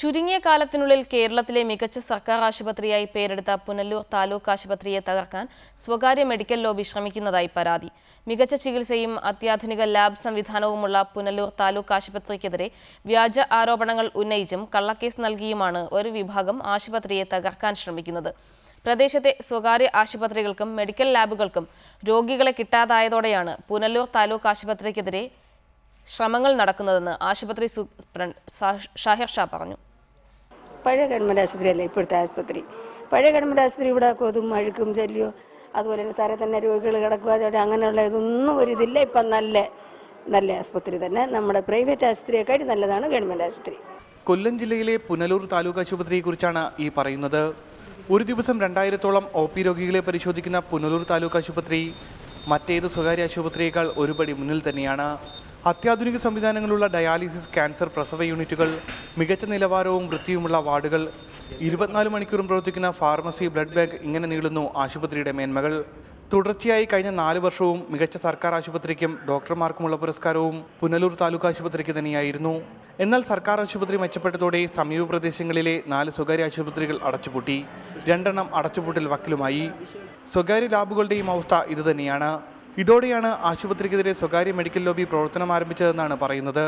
ചുരുങ്ങിയ കാലത്തിനുള്ളിൽ കേരളത്തിലെ മികച്ച സർക്കാർ ആശുപത്രിയായി പേരെടുത്ത പുനലൂർ താലൂക്ക് ആശുപത്രിയെ തകർക്കാൻ സ്വകാര്യ മെഡിക്കൽ ലോബി ശ്രമിക്കുന്നതായി പരാതി. മികച്ച ചികിത്സയും അത്യാധുനിക ലാബ് സംവിധാനവുമുള്ള പുനലൂർ താലൂക്ക് ആശുപത്രിക്കെതിരെ വ്യാജ ആരോപണങ്ങൾ ഉന്നയിച്ചും കള്ളക്കേസ് നൽകിയുമാണ് ഒരു വിഭാഗം ആശുപത്രിയെ തകർക്കാൻ ശ്രമിക്കുന്നത്. പ്രദേശത്തെ സ്വകാര്യ ആശുപത്രികൾക്കും മെഡിക്കൽ ലാബുകൾക്കും രോഗികളെ കിട്ടാതായതോടെയാണ് പുനലൂർ താലൂക്ക് ആശുപത്രിക്കെതിരെ ശ്രമങ്ങൾ നടക്കുന്നതെന്ന് ആശുപത്രി സൂപ്രണ്ട് ഷാഹിർ ഷാ പറഞ്ഞു. പഴയ ഗവൺമെന്റ് ആശുപത്രിയല്ലേ ഇപ്പോഴത്തെ ആശുപത്രി? പഴയ ഗവൺമെന്റ് ആശുപത്രി ഇവിടെ കൊതും അഴുക്കും ശല്യവും അതുപോലെ തന്നെ തറ തന്നെ രോഗികൾ കിടക്കുക അതോടെ അങ്ങനെയുള്ള ഇതൊന്നും ഒരു ഇതില്ല. ഇപ്പം നല്ല നല്ല ആശുപത്രി തന്നെ. നമ്മുടെ പ്രൈവറ്റ് ആശുപത്രിയെക്കാട്ടി നല്ലതാണ് ഗവൺമെന്റ് ആശുപത്രി കൊല്ലം ജില്ലയിലെ പുനലൂർ താലൂക്ക് ആശുപത്രിയെ കുറിച്ചാണ് ഈ പറയുന്നത്. ഒരു ദിവസം രണ്ടായിരത്തോളം ഒ പി രോഗികളെ പരിശോധിക്കുന്ന പുനലൂർ താലൂക്ക് ആശുപത്രി മറ്റേത് സ്വകാര്യ ആശുപത്രിയേക്കാൾ ഒരുപടി മുന്നിൽ തന്നെയാണ്. അത്യാധുനിക സംവിധാനങ്ങളുള്ള ഡയാലിസിസ് ക്യാൻസർ പ്രസവ യൂണിറ്റുകൾ മികച്ച നിലവാരവും വൃത്തിയുമുള്ള വാർഡുകൾ ഇരുപത്തിനാല് മണിക്കൂറും പ്രവർത്തിക്കുന്ന ഫാർമസി ബ്ലഡ് ബാങ്ക് ഇങ്ങനെ നീളുന്നു ആശുപത്രിയുടെ മേന്മകൾ. തുടർച്ചയായി കഴിഞ്ഞ നാല് വർഷവും മികച്ച സർക്കാർ ആശുപത്രിക്കും ഡോക്ടർമാർക്കുമുള്ള പുരസ്കാരവും പുനലൂർ താലൂക്ക് ആശുപത്രിക്ക് തന്നെയായിരുന്നു. എന്നാൽ സർക്കാർ ആശുപത്രി മെച്ചപ്പെട്ടതോടെ സമീപ പ്രദേശങ്ങളിലെ നാല് സ്വകാര്യ ആശുപത്രികൾ അടച്ചുപൂട്ടി. രണ്ടെണ്ണം അടച്ചുപൂട്ടൽ വക്കിലുമായി. സ്വകാര്യ ലാബുകളുടെയും അവസ്ഥ ഇതുതന്നെയാണ്. ഇതോടെയാണ് ആശുപത്രിക്കെതിരെ സ്വകാര്യ മെഡിക്കൽ ലോബി പ്രവർത്തനം ആരംഭിച്ചതെന്നാണ് പറയുന്നത്.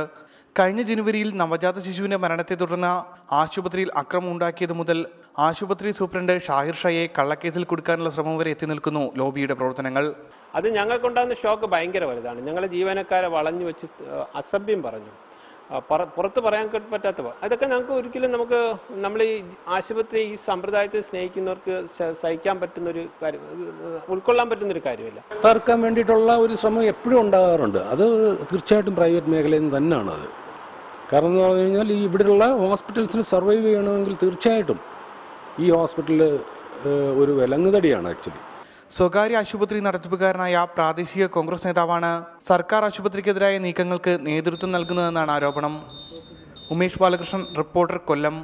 കഴിഞ്ഞ ജനുവരിയിൽ നവജാത ശിശുവിന്റെ മരണത്തെ തുടർന്ന് ആശുപത്രിയിൽ അക്രമം ഉണ്ടാക്കിയത് മുതൽ ആശുപത്രി സൂപ്രണ്ട് ഷാഹിർ ഷായെ കള്ളക്കേസിൽ കൊടുക്കാനുള്ള ശ്രമം വരെ എത്തി നിൽക്കുന്നു ലോബിയുടെ പ്രവർത്തനങ്ങൾ. അത് ഞങ്ങൾക്കുണ്ടാകുന്ന ഷോക്ക് ഭയങ്കര വലുതാണ്. ഞങ്ങളെ ജീവനക്കാരെ വളഞ്ഞു വെച്ച് അസഭ്യം പറഞ്ഞു. പുറത്ത് പറയാൻ പറ്റാത്തവ. അതൊക്കെ നമുക്ക് ഒരിക്കലും നമുക്ക് നമ്മൾ ഈ ആശുപത്രി ഈ സമ്പ്രദായത്തെ സ്നേഹിക്കുന്നവർക്ക് സഹിക്കാൻ പറ്റുന്ന ഒരു കാര്യം ഉൾക്കൊള്ളാൻ പറ്റുന്ന ഒരു കാര്യമില്ല. തർക്കാൻ വേണ്ടിയിട്ടുള്ള ഒരു ശ്രമം എപ്പോഴും ഉണ്ടാകാറുണ്ട്. അത് തീർച്ചയായിട്ടും പ്രൈവറ്റ് മേഖലയിൽ നിന്ന് തന്നെയാണ് അത്. കാരണം എന്ന് പറഞ്ഞു കഴിഞ്ഞാൽ ഈ ഇവിടെയുള്ള ഹോസ്പിറ്റൽസിന് സർവൈവ് ചെയ്യണമെങ്കിൽ തീർച്ചയായിട്ടും ഈ ഹോസ്പിറ്റൽ ഒരു വിലങ്ങുതടിയാണ് ആക്ച്വലി സ്വകാര്യ ആശുപത്രി നടത്തിപ്പുകാരനായ പ്രാദേശിക കോൺഗ്രസ് നേതാവാണ് സർക്കാർ ആശുപത്രിക്കെതിരായ നീക്കങ്ങൾക്ക് നേതൃത്വം നൽകുന്നതെന്നാണ് ആരോപണം. ഉമേഷ് ബാലകൃഷ്ണൻ റിപ്പോർട്ടർ കൊല്ലം.